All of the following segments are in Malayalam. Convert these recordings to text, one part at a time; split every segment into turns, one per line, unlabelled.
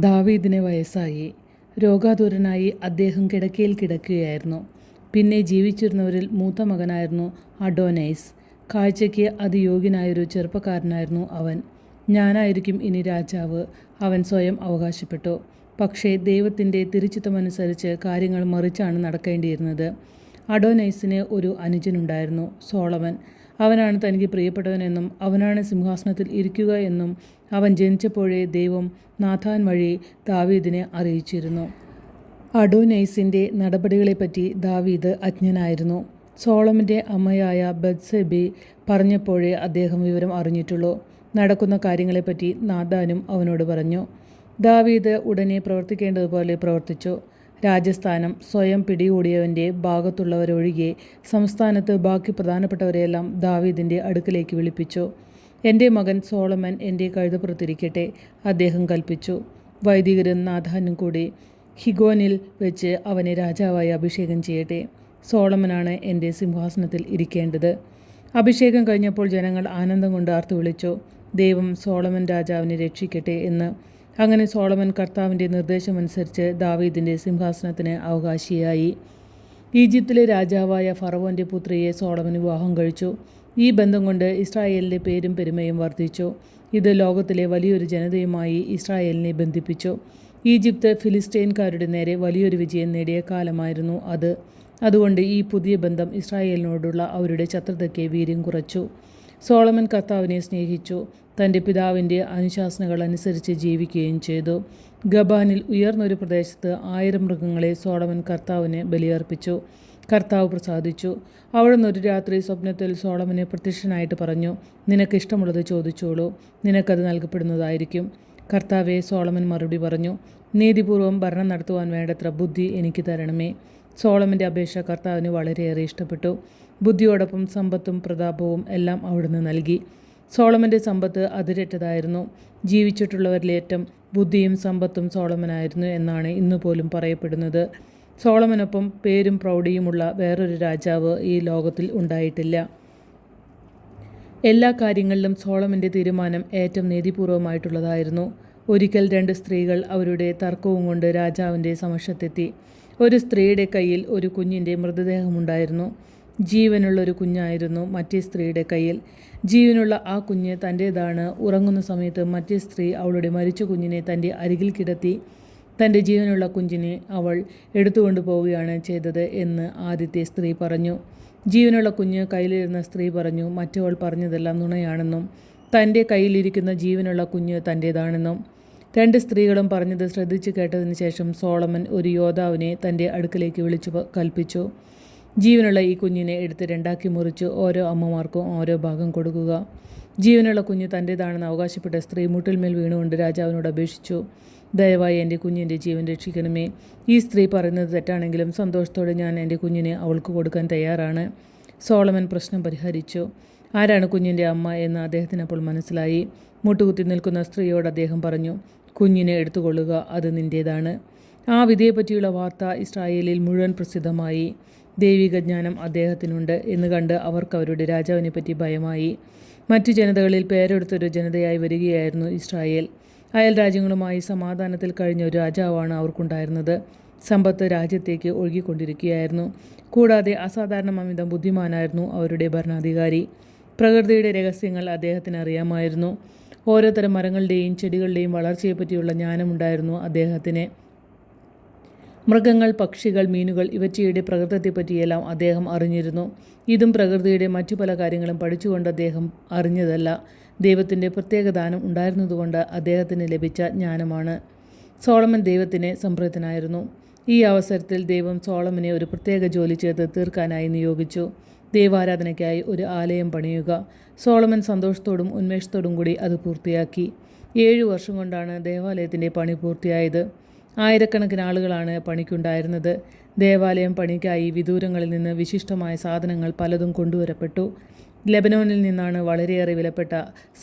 ദാവീദിന് വയസ്സായി. രോഗാതുരനായി അദ്ദേഹം കിടക്കയിൽ കിടക്കുകയായിരുന്നു. പിന്നെ ജീവിച്ചിരുന്നവരിൽ മൂത്ത മകനായിരുന്നു അഡോനൈസ്. കാഴ്ചയ്ക്ക് അതിയോഗ്യനായൊരു ചെറുപ്പക്കാരനായിരുന്നു അവൻ. ഞാനായിരിക്കും ഇനി രാജാവ്. അവൻ സ്വയം അവകാശപ്പെട്ടു. പക്ഷേ ദൈവത്തിന്റെ തിരുച്ചിത്തമനുസരിച്ച് കാര്യങ്ങൾ മറിച്ചാണ് നടക്കേണ്ടിയിരുന്നത്. അഡോനൈസിന് ഒരു അനുജനുണ്ടായിരുന്നു സോളമൻ. അവനാണ് തനിക്ക് പ്രിയപ്പെട്ടവനെന്നും അവനാണ് സിംഹാസനത്തിൽ ഇരിക്കുക എന്നും അവൻ ജനിച്ചപ്പോഴേ ദൈവം നാഥാൻ വഴി ദാവീദിനെ അറിയിച്ചിരുന്നു. അഡോനൈസിന്റെ നടപടികളെപ്പറ്റി ദാവീദ് അജ്ഞനായിരുന്നു. സോളമിന്റെ അമ്മയായ ബദ്സെബി പറഞ്ഞപ്പോഴേ അദ്ദേഹം വിവരം അറിഞ്ഞിട്ടുള്ളൂ. നടക്കുന്ന കാര്യങ്ങളെപ്പറ്റി നാദാനും അവനോട് പറഞ്ഞു. ദാവീദ് ഉടനെ പ്രവർത്തിക്കേണ്ടതുപോലെ പ്രവർത്തിച്ചു. രാജസ്ഥാനം സ്വയം പിടികൂടിയവന്റെ ഭാഗത്തുള്ളവരൊഴികെ സംസ്ഥാനത്ത് ബാക്കി പ്രധാനപ്പെട്ടവരെയെല്ലാം ദാവീദിന്റെ അടുക്കലേക്ക് വിളിപ്പിച്ചു. എന്റെ മകൻ സോളമൻ എന്റെ കഴുതപ്പുറത്തിരിക്കട്ടെ അദ്ദേഹം കൽപ്പിച്ചു. വൈദികരും നാഥാനും കൂടി ഹിഗോനിൽ വെച്ച് അവനെ രാജാവായി അഭിഷേകം ചെയ്യട്ടെ. സോളമനാണ് എന്റെ സിംഹാസനത്തിൽ ഇരിക്കേണ്ടത്. അഭിഷേകം കഴിഞ്ഞപ്പോൾ ജനങ്ങൾ ആനന്ദം കൊണ്ട് ആർത്തു വിളിച്ചു ദൈവം സോളമൻ രാജാവിനെ രക്ഷിക്കട്ടെ എന്ന് അങ്ങനെ സോളമൻ കർത്താവിന്റെ നിർദ്ദേശമനുസരിച്ച് ദാവീദിന്റെ സിംഹാസനത്തിന് അവകാശിയായി. ഈജിപ്തിലെ രാജാവായ ഫറവോന്റെ പുത്രിയെ സോളമൻ വിവാഹം കഴിച്ചു. ഈ ബന്ധം കൊണ്ട് ഇസ്രായേലിന്റെ പേരും പെരുമയും വർദ്ധിച്ചു. ഇത് ലോകത്തിലെ വലിയൊരു ജനതയുമായി ഇസ്രായേലിനെ ബന്ധിപ്പിച്ചു. ഈജിപ്ത് ഫിലിസ്റ്റൈൻകാരുടെ നേരെ വലിയൊരു വിജയം നേടിയ കാലമായിരുന്നു അത്. അതുകൊണ്ട് ഈ പുതിയ ബന്ധം ഇസ്രായേലിനോടുള്ള അവരുടെ ശത്രുതയ്ക്ക് വീര്യം കുറച്ചു. സോളമൻ കർത്താവിനെ സ്നേഹിച്ചു. തന്റെ പിതാവിന്റെ അനുശാസനകൾ അനുസരിച്ച് ജീവിക്കുകയും ചെയ്തു. ഗബാനിൽ ഉയർന്നൊരു പ്രദേശത്ത് ആയിരം മൃഗങ്ങളെ സോളമൻ കർത്താവിന് ബലിയർപ്പിച്ചു. കർത്താവ് പ്രസാദിച്ചു. അവിടെ നിന്നൊരു രാത്രി സ്വപ്നത്തിൽ സോളമനെ പ്രത്യക്ഷനായിട്ട് പറഞ്ഞു നിനക്ക് ഇഷ്ടമുള്ളത് ചോദിച്ചോളൂ. നിനക്കത് നൽകപ്പെടുന്നതായിരിക്കും. കർത്താവെ സോളമൻ മറുപടി പറഞ്ഞു നീതിപൂർവം ഭരണം നടത്തുവാൻ വേണ്ടത്ര ബുദ്ധി എനിക്ക് തരണമേ. സോളമന്റെ അപേക്ഷ കർത്താവിന് വളരെയേറെ ഇഷ്ടപ്പെട്ടു. ബുദ്ധിയോടൊപ്പം സമ്പത്തും പ്രതാപവും എല്ലാം അവിടുന്ന് നൽകി. സോളമന്റെ സമ്പത്ത് അതിരറ്റതായിരുന്നു. ജീവിച്ചിട്ടുള്ളവരിലേറ്റം ബുദ്ധിയും സമ്പത്തും സോളമനായിരുന്നു എന്നാണ് ഇന്ന് പോലും പറയപ്പെടുന്നത്. സോളമനൊപ്പം പേരും പ്രൗഢിയുമുള്ള വേറൊരു രാജാവ് ഈ ലോകത്തിൽ ഉണ്ടായിട്ടില്ല. എല്ലാ കാര്യങ്ങളിലും സോളമന്റെ തീരുമാനം ഏറ്റവും നീതിപൂർവമായിട്ടുള്ളതായിരുന്നു. ഒരിക്കൽ രണ്ട് സ്ത്രീകൾ അവരുടെ തർക്കവും കൊണ്ട് രാജാവിന്റെ സമക്ഷത്തെത്തി. ഒരു സ്ത്രീയുടെ കയ്യിൽ ഒരു കുഞ്ഞിന്റെ മൃതദേഹമുണ്ടായിരുന്നു. ജീവനുള്ള ഒരു കുഞ്ഞായിരുന്നു മറ്റേ സ്ത്രീയുടെ കയ്യിൽ. ജീവനുള്ള ആ കുഞ്ഞ് തന്റേതാണ്. ഉറങ്ങുന്ന സമയത്ത് മറ്റേ സ്ത്രീ അവളുടെ മരിച്ച കുഞ്ഞിനെ തന്റെ അരികിൽ കിടത്തി തന്റെ ജീവനുള്ള കുഞ്ഞിനെ അവൾ എടുത്തുകൊണ്ട് പോവുകയാണ് ചെയ്തത് എന്ന് ആദ്യത്തെ സ്ത്രീ പറഞ്ഞു. ജീവനുള്ള കുഞ്ഞ് കയ്യിലിരുന്ന സ്ത്രീ പറഞ്ഞു മറ്റവൾ പറഞ്ഞതെല്ലാം നുണയാണെന്നും തന്റെ കയ്യിലിരിക്കുന്ന ജീവനുള്ള കുഞ്ഞ് തന്റേതാണെന്നും. രണ്ട് സ്ത്രീകളും പറഞ്ഞത് ശ്രദ്ധിച്ചു കേട്ടതിന് ശേഷം സോളമൻ ഒരു യോദ്ധാവിനെ തന്റെ അടുക്കലേക്ക് വിളിച്ചു കൽപ്പിച്ചു. ജീവനുള്ള ഈ കുഞ്ഞിനെ എടുത്ത് രണ്ടാക്കി മുറിച്ച് ഓരോ അമ്മമാർക്കും ഓരോ ഭാഗം കൊടുക്കുക. ജീവനുള്ള കുഞ്ഞ് തന്റേതാണെന്ന് അവകാശപ്പെട്ട സ്ത്രീ മുട്ടിൽമേൽ വീണുകൊണ്ട് രാജാവിനോട് അപേക്ഷിച്ചു. ദയവായി എന്റെ കുഞ്ഞിന്റെ ജീവൻ രക്ഷിക്കണമേ. ഈ സ്ത്രീ പറയുന്നത് തെറ്റാണെങ്കിലും സന്തോഷത്തോടെ ഞാൻ എന്റെ കുഞ്ഞിനെ അവൾക്ക് കൊടുക്കാൻ തയ്യാറാണ്. സോളമൻ പ്രശ്നം പരിഹരിച്ചു. ആരാണ് കുഞ്ഞിന്റെ അമ്മ എന്ന് അദ്ദേഹത്തിന് അപ്പോൾ മനസ്സിലായി. മുട്ടുകുത്തി നിൽക്കുന്ന സ്ത്രീയോട് അദ്ദേഹം പറഞ്ഞു കുഞ്ഞിനെ എടുത്തുകൊള്ളുക അത് നിന്റേതാണ് ആ വിധിയെപ്പറ്റിയുള്ള വാർത്ത ഇസ്രായേലിൽ മുഴുവൻ പ്രസിദ്ധമായി. ദൈവിക ജ്ഞാനം അദ്ദേഹത്തിനുണ്ട് എന്ന് കണ്ട് അവർക്ക് അവരുടെ രാജാവിനെ പറ്റി ഭയമായി. മറ്റു ജനതകളിൽ പേരെടുത്തൊരു ജനതയായി വരികയായിരുന്നു ഇസ്രായേൽ. അയൽ രാജ്യങ്ങളുമായി സമാധാനത്തിൽ കഴിഞ്ഞ ഒരു രാജാവാണ് അവർക്കുണ്ടായിരുന്നത്. സമ്പത്ത് രാജ്യത്തേക്ക് ഒഴുകിക്കൊണ്ടിരിക്കുകയായിരുന്നു. കൂടാതെ അസാധാരണമമിതം ബുദ്ധിമാനായിരുന്നു അവരുടെ ഭരണാധികാരി. പ്രകൃതിയുടെ രഹസ്യങ്ങൾ അദ്ദേഹത്തിന് അറിയാമായിരുന്നു. ഓരോതരം മരങ്ങളുടെയും ചെടികളുടെയും വളർച്ചയെപ്പറ്റിയുള്ള ജ്ഞാനമുണ്ടായിരുന്നു അദ്ദേഹത്തിന്. മൃഗങ്ങൾ പക്ഷികൾ മീനുകൾ ഇവറ്റയുടെ പ്രകൃതത്തെപ്പറ്റിയെല്ലാം അദ്ദേഹം അറിഞ്ഞിരുന്നു. ഇതും പ്രകൃതിയുടെ മറ്റു പല കാര്യങ്ങളും പഠിച്ചുകൊണ്ട് അദ്ദേഹം അറിഞ്ഞതല്ല. ദൈവത്തിന്റെ പ്രത്യേക ദാനം ഉണ്ടായിരുന്നതുകൊണ്ട് അദ്ദേഹത്തിന് ലഭിച്ച ജ്ഞാനമാണ്. സോളമൻ ദൈവത്തിന് സംപ്രീതനായിരുന്നു. ഈ അവസരത്തിൽ ദൈവം സോളമനെ ഒരു പ്രത്യേക ജോലി ചെയ്ത് തീർക്കാനായി നിയോഗിച്ചു. ദൈവാരാധനയ്ക്കായി ഒരു ആലയം പണിയുക. സോളമൻ സന്തോഷത്തോടും ഉന്മേഷത്തോടും കൂടി അത് പൂർത്തിയാക്കി. ഏഴു വർഷം കൊണ്ടാണ് ദേവാലയത്തിന്റെ പണി പൂർത്തിയായത്. ആയിരക്കണക്കിന് ആളുകളാണ് പണിക്കുണ്ടായിരുന്നത്. ദേവാലയം പണിക്കായി വിദൂരങ്ങളിൽ നിന്ന് വിശിഷ്ടമായ സാധനങ്ങൾ പലതും കൊണ്ടുവരപ്പെട്ടു. ലെബനോനിൽ നിന്നാണ് വളരെയേറെ വിലപ്പെട്ട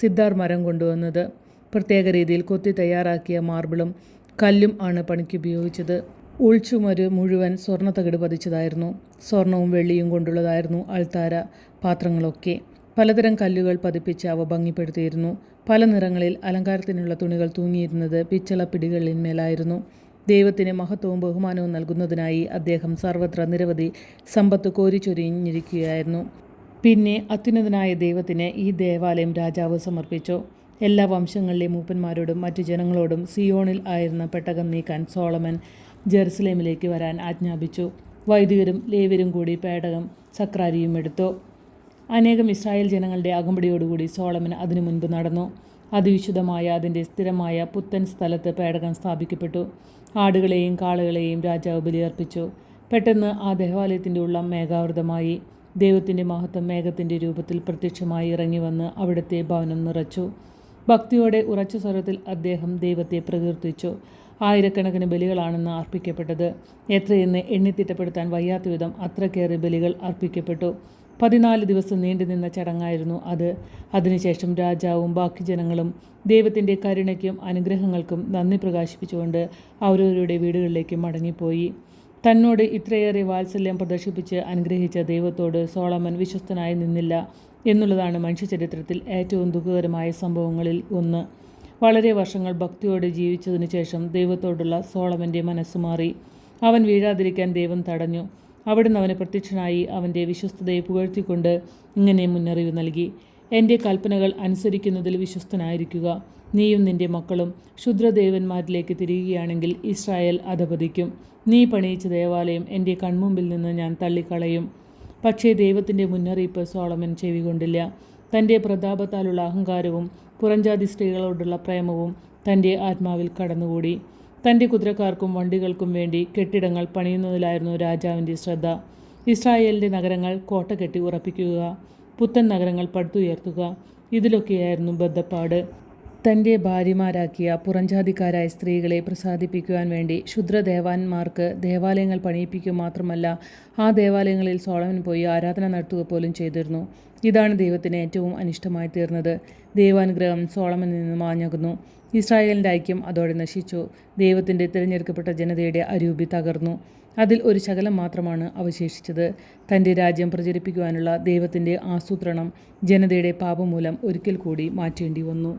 സിദ്ധാർ മരം കൊണ്ടുവന്നത്. പ്രത്യേക രീതിയിൽ കൊത്തി തയ്യാറാക്കിയ മാർബിളും കല്ലും ആണ് പണിക്ക് ഉപയോഗിച്ചത്. ഉൾച്ചുമര് മുഴുവൻ സ്വർണ തകിട് പതിച്ചതായിരുന്നു. സ്വർണവും വെള്ളിയും കൊണ്ടുള്ളതായിരുന്നു അൾത്താര പാത്രങ്ങളൊക്കെ. പലതരം കല്ലുകൾ പതിപ്പിച്ച് അവ ഭംഗിപ്പെടുത്തിയിരുന്നു. പല നിറങ്ങളിൽ അലങ്കാരത്തിനുള്ള തുണികൾ തൂങ്ങിയിരുന്നത് പിച്ചള പിടികളിന്മേലായിരുന്നു ദൈവത്തിന് മഹത്വവും ബഹുമാനവും നൽകുന്നതിനായി അദ്ദേഹം സർവത്ര നിരവധി സമ്പത്ത് കോരിച്ചൊരിഞ്ഞിരിക്കുകയായിരുന്നു പിന്നെ അത്യുന്നതനായ ദൈവത്തിന് ഈ ദേവാലയം രാജാവ് സമർപ്പിച്ചു. എല്ലാ വംശങ്ങളിലെ മൂപ്പന്മാരോടും മറ്റു ജനങ്ങളോടും സിയോണിൽ ആയിരുന്ന പെട്ടകം നീക്കാൻ സോളമൻ ജെറുസലേമിലേക്ക് വരാൻ ആജ്ഞാപിച്ചു. വൈദികരും ലേവരും കൂടി പേടകം സക്രാരിയും എടുത്തു. അനേകം ഇസ്രായേൽ ജനങ്ങളുടെ അകമ്പടിയോടുകൂടി സോളമൻ അതിനു മുൻപ് നടന്നു. അതിവിശുദ്ധമായ അതിന്റെ സ്ഥിരമായ പുത്തൻ സ്ഥലത്ത് പേടകം സ്ഥാപിക്കപ്പെട്ടു. ആടുകളെയും കാളുകളെയും രാജാവ് ബലിയർപ്പിച്ചു. പെട്ടെന്ന് ആ ദേവാലയത്തിന്റെ ഉള്ളം മേഘാവൃതമായി. ദൈവത്തിന്റെ മഹത്വം മേഘത്തിന്റെ രൂപത്തിൽ പ്രത്യക്ഷമായി ഇറങ്ങി വന്ന് അവിടുത്തെ ഭവനം നിറച്ചു. ഭക്തിയോടെ ഉറച്ച സ്വരത്തിൽ അദ്ദേഹം ദൈവത്തെ പ്രകീർത്തിച്ചു. ആയിരക്കണക്കിന് ബലികളാണെന്ന് അർപ്പിക്കപ്പെട്ടത്. എത്രയെന്ന് എണ്ണിത്തിട്ടപ്പെടുത്താൻ വയ്യാത്ത വിധം അത്രക്കേറെ ബലികൾ അർപ്പിക്കപ്പെട്ടു. പതിനാല് ദിവസം നീണ്ടുനിന്ന ചടങ്ങായിരുന്നു അത്. അതിനുശേഷം രാജാവും ബാക്കി ജനങ്ങളും ദൈവത്തിന്റെ കരുണയ്ക്കും അനുഗ്രഹങ്ങൾക്കും നന്ദി പ്രകാശിപ്പിച്ചുകൊണ്ട് അവരവരുടെ വീടുകളിലേക്ക് മടങ്ങിപ്പോയി. തന്നോട് ഇത്രയേറെ വാത്സല്യം പ്രദർശിപ്പിച്ച് അനുഗ്രഹിച്ച ദൈവത്തോട് സോളമൻ വിശ്വസ്തനായി നിന്നില്ല എന്നുള്ളതാണ് മനുഷ്യചരിത്രത്തിൽ ഏറ്റവും ദുഃഖകരമായ സംഭവങ്ങളിൽ ഒന്ന്. വളരെ വർഷങ്ങൾ ഭക്തിയോടെ ജീവിച്ചതിനു ശേഷം ദൈവത്തോടുള്ള സോളമന്റെ മനസ്സ് മാറി. അവൻ വീഴാതിരിക്കാൻ ദൈവം തടഞ്ഞു. അവിടുന്ന് അവന് പ്രത്യക്ഷനായി അവന്റെ വിശ്വസ്തതയെ പുകഴ്ത്തിക്കൊണ്ട് ഇങ്ങനെ മുന്നറിവ് നൽകി. എന്റെ കൽപ്പനകൾ അനുസരിക്കുന്നതിൽ വിശ്വസ്തനായിരിക്കുക. നീയും നിന്റെ മക്കളും ക്ഷുദ്രദേവന്മാരിലേക്ക് തിരികുകയാണെങ്കിൽ ഇസ്രായേൽ അധപതിക്കും. നീ പണിയിച്ച ദേവാലയം എന്റെ കൺമുമ്പിൽ നിന്ന് ഞാൻ തള്ളിക്കളയും. പക്ഷേ ദൈവത്തിന്റെ മുന്നറിയിപ്പ് സോളമൻ ചെവികൊണ്ടില്ല. തന്റെ പ്രതാപത്താലുള്ള അഹങ്കാരവും പുറംജാതി സ്ത്രീകളോടുള്ള പ്രേമവും തന്റെ ആത്മാവിൽ കടന്നുകൂടി. തന്റെ കുതിരക്കാർക്കും വണ്ടികൾക്കും വേണ്ടി കെട്ടിടങ്ങൾ പണിയുന്നതിലായിരുന്നു രാജാവിന്റെ ശ്രദ്ധ. ഇസ്രായേലിന്റെ നഗരങ്ങൾ കോട്ട കെട്ടി ഉറപ്പിക്കുക പുത്തൻ നഗരങ്ങൾ പടുത്തുയർത്തുക ഇതിലൊക്കെയായിരുന്നു ബദ്ധപ്പാട്. തന്റെ ഭാര്യമാരാക്കിയ പുറംജാതിക്കാരായ സ്ത്രീകളെ പ്രസാദിപ്പിക്കുവാൻ വേണ്ടി ക്ഷുദ്രദേവാന്മാർക്ക് ദേവാലയങ്ങൾ പണിയിപ്പിക്കുക മാത്രമല്ല ആ ദേവാലയങ്ങളിൽ സോളമൻ പോയി ആരാധന നടത്തുക പോലും ചെയ്തിരുന്നു. ഇതാണ് ദൈവത്തിന് ഏറ്റവും അനിഷ്ടമായി തീർന്നത്. ദൈവാനുഗ്രഹം സോളമനിൽ നിന്ന് മാഞ്ഞകുന്നു. ഇസ്രായേലിന്റെ ഐക്യം അതോടെ നശിച്ചു. ദൈവത്തിന്റെ തിരഞ്ഞെടുക്കപ്പെട്ട ജനതയുടെ അരൂപി തകർന്നു. അതിൽ ഒരു ശകലം മാത്രമാണ് അവശേഷിച്ചത്. തന്റെ രാജ്യം പ്രചരിപ്പിക്കുവാനുള്ള ദൈവത്തിന്റെ ആസൂത്രണം ജനതയുടെ പാപം മൂലം ഒരിക്കൽ കൂടി മാറ്റേണ്ടി വന്നു.